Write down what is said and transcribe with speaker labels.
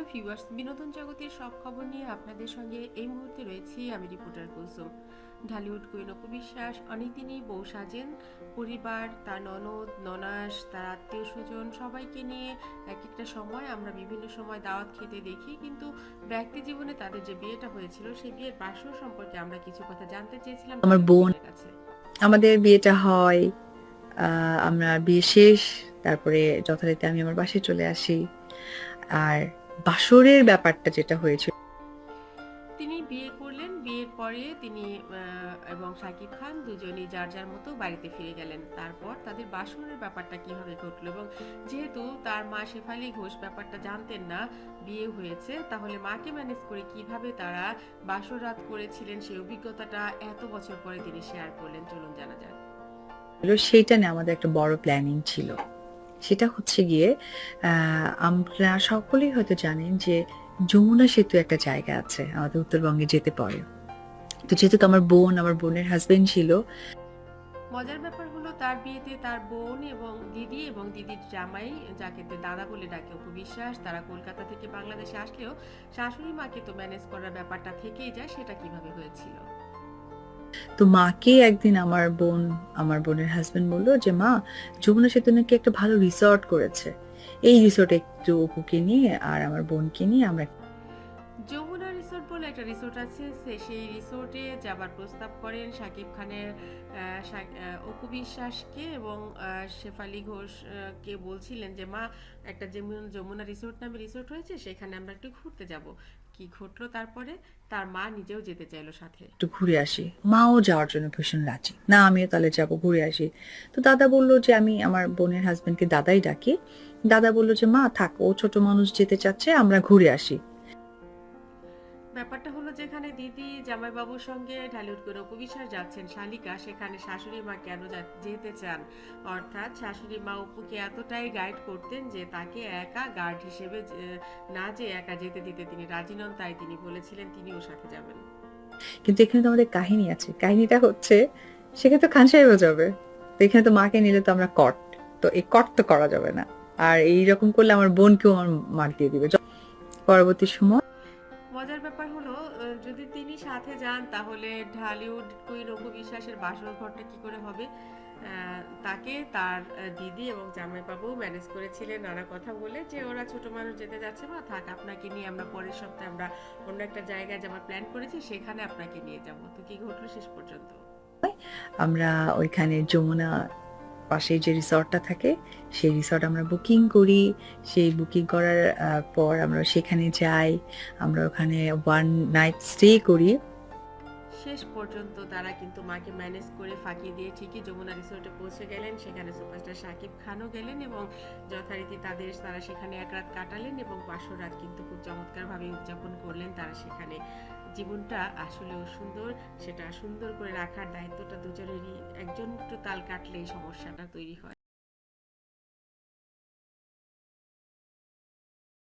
Speaker 1: Viewers বিনোদন জগতের সব খবর নিয়ে আপনাদের সঙ্গে এই মুহূর্তে রয়েছি আমি রিপোর্টার কুলসুম ঢালিউড কুইন অপু বিশ্বাস অনেকদিনই বউ সাজেন পরিবার তার ননদ ননাস তার আত্মীয় স্বজন সবাইকে নিয়ে এক একটা সময় আমরা বিভিন্ন সময় দাওয়াত খেতে দেখি কিন্তু ব্যক্তি জীবনে তাদের যে বিয়েটা হয়েছিল সেই বিয়ের বাসর সম্পর্কে আমরা কিছু কথা জানতে চেয়েছিলাম
Speaker 2: আমার বোন।
Speaker 1: কাছে
Speaker 2: আমাদের বিয়েটা হয় আমরা বিয়ে শেষ তারপরে যথারীতি আমি আমার বাসায় চলে আসি আর বাসরের ব্যাপারটা যেটা হয়েছিল।
Speaker 1: তিনি বিয়ে করলেন বিয়ের পরে তিনি এবং শাকিব খান দুজনেই যার যার মতো বাড়িতে ফিরে গেলেন। তারপর তাদের বাসরের ব্যাপারটা কীভাবে ঘটলো এবং যেহেতু তার মা শেফালি ঘোষ ব্যাপারটা জানতেন না বিয়ে হয়েছে তাহলে মাকে ম্যানেজ করে কীভাবে তারা বাসর রাত করেছিলেন সেই অভিজ্ঞতাটা এত বছর পরে তিনি শেয়ার করলেন চলুন জানা যাক।
Speaker 2: সেইটা নিয়ে আমাদের একটা বড় প্ল্যানিং ছিল। সেটা হচ্ছে গিয়ে আমরা সকলেই হয়তো জানেন যে যমুনা সেতু একটা জায়গা আছে, আমাদের উত্তরবঙ্গে যেতে পারে। তো যেহেতু আমার বোন, আমার বোনের হাজবেন্ড ছিল।
Speaker 1: মজার ব্যাপার হলো তার বিয়েতে তার বোন এবং দিদি এবং দিদির জামাই, যাকে দাদা বলে ডাকে অপু বিশ্বাস তারা কলকাতা থেকে বাংলাদেশে আসলেও শাশুড়ি মাকে তো ম্যানেজ করার ব্যাপারটা থেকেই যায়, সেটা কীভাবে হয়েছিল?
Speaker 2: তো মাকে একদিন আমার বোন, আমার বোনের হাজবেন্ড বলল যে, মা, যমুনা সেতু নাকি একটা ভালো রিসর্ট করেছে। এই রিসোর্টে একটু অপুকে নিয়ে আর আমার বোনকে নিয়ে আমরা
Speaker 1: যমুনা রিসোর্ট বলে একটা রিসোর্ট আছে, সে সেই রিসোর্টে যাবার প্রস্তাব করেন শাকিব খানের অপু বিশ্বাসকে এবং শেফালি ঘোষ কে বলছিলেন যে, মা, একটা যেমন যমুনা রিসোর্ট নামে রিসোর্ট হয়েছে, সেখানে আমরা একটু ঘুরতে যাব। কি ঘটলো তারপরে? তার মা নিজেও যেতে চাইলো সাথে।
Speaker 2: একটু ঘুরে আসি। মাও যাওয়ার জন্য ভীষণ রাজি। না, আমিও তাহলে যাব, ঘুরে আসি। তো দাদা বলল যে, আমি আমার বোনের হাজবেন্ডকে দাদাই ডাকি। দাদা বলল যে, মা, থাক, ও ছোট মানুষ যেতে চাচ্ছে, আমরা ঘুরে আসি।
Speaker 1: ব্যাপারটা হলো যেখানে দিদি, জামাইবাবুর সঙ্গে ঢালিউড করে উপবিশ্বাস যাচ্ছেন, শালিকা, সেখানে শাশুড়ি মা কেন যেতে চান? অর্থাৎ শাশুড়ি মা অপুকে এতটাই গাইড করতেন যে তাকে একা গার্ড হিসেবে না যে একা যেতে দিতে তিনি রাজি নন, তাই তিনি বলেছিলেন তিনি তিনিও সাথে যাবেন।
Speaker 2: কিন্তু এখানে তো আমাদের কাহিনী আছে। কাহিনীটা হচ্ছে তো খান সাহেবও যাবে। তো এখানে তো মাকে নিলে তো আমরা কট তো এই কট তো করা যাবে না। আর এইরকম করলে আমার বোনকেও আমার মার দিয়ে দিবে। পরবর্তী সময়
Speaker 1: মজার ব্যাপার হলো যদি তিনি সাথে যান, তাহলে ঢালিউড কুইন অপু বিশ্বাসের বাসর ঘরটা কি করে হবে? তাকে তার দিদি এবং জামাইবাবু ম্যানেজ করেছিলেন নানা কথা বলে যে, ওরা ছোট মানুষ যেতে যাচ্ছে বা থাক, আপনাকে নিয়ে আমরা পরের সপ্তাহে আমরা অন্য একটা জায়গায় যাওয়ার প্ল্যান করেছি, সেখানে আপনাকে নিয়ে যাব। তো কি ঘটলো শেষ পর্যন্ত?
Speaker 2: আমরা ওইখানে যমুনা পাশে যে রিসর্টটা থাকে, সেই রিসর্ট আমরা বুকিং করি। সেই বুকিং করার পর আমরা সেখানে যাই। আমরা ওখানে ওয়ান নাইট স্টে করি।
Speaker 1: শেষ পর্যন্ত তারা কিন্তু মাকে ম্যানেজ করে ফাঁকি দিয়ে ঠিকই যমুনা রিসোর্টে পৌঁছে গেলেন। সেখানে সুপারস্টার শাকিব খানও গেলেন এবং যথারীতি তাদের, তারা সেখানে এক রাত কাটালেন এবং পাঁচশো রাত কিন্তু খুব চমৎকারভাবে উদযাপন করলেন। তারা সেখানে জীবনটা আসলেও সুন্দর, সেটা সুন্দর করে রাখার দায়িত্বটা দুজনেরই একজন একটু তাল কাটলেই সমস্যাটা তৈরি হয়।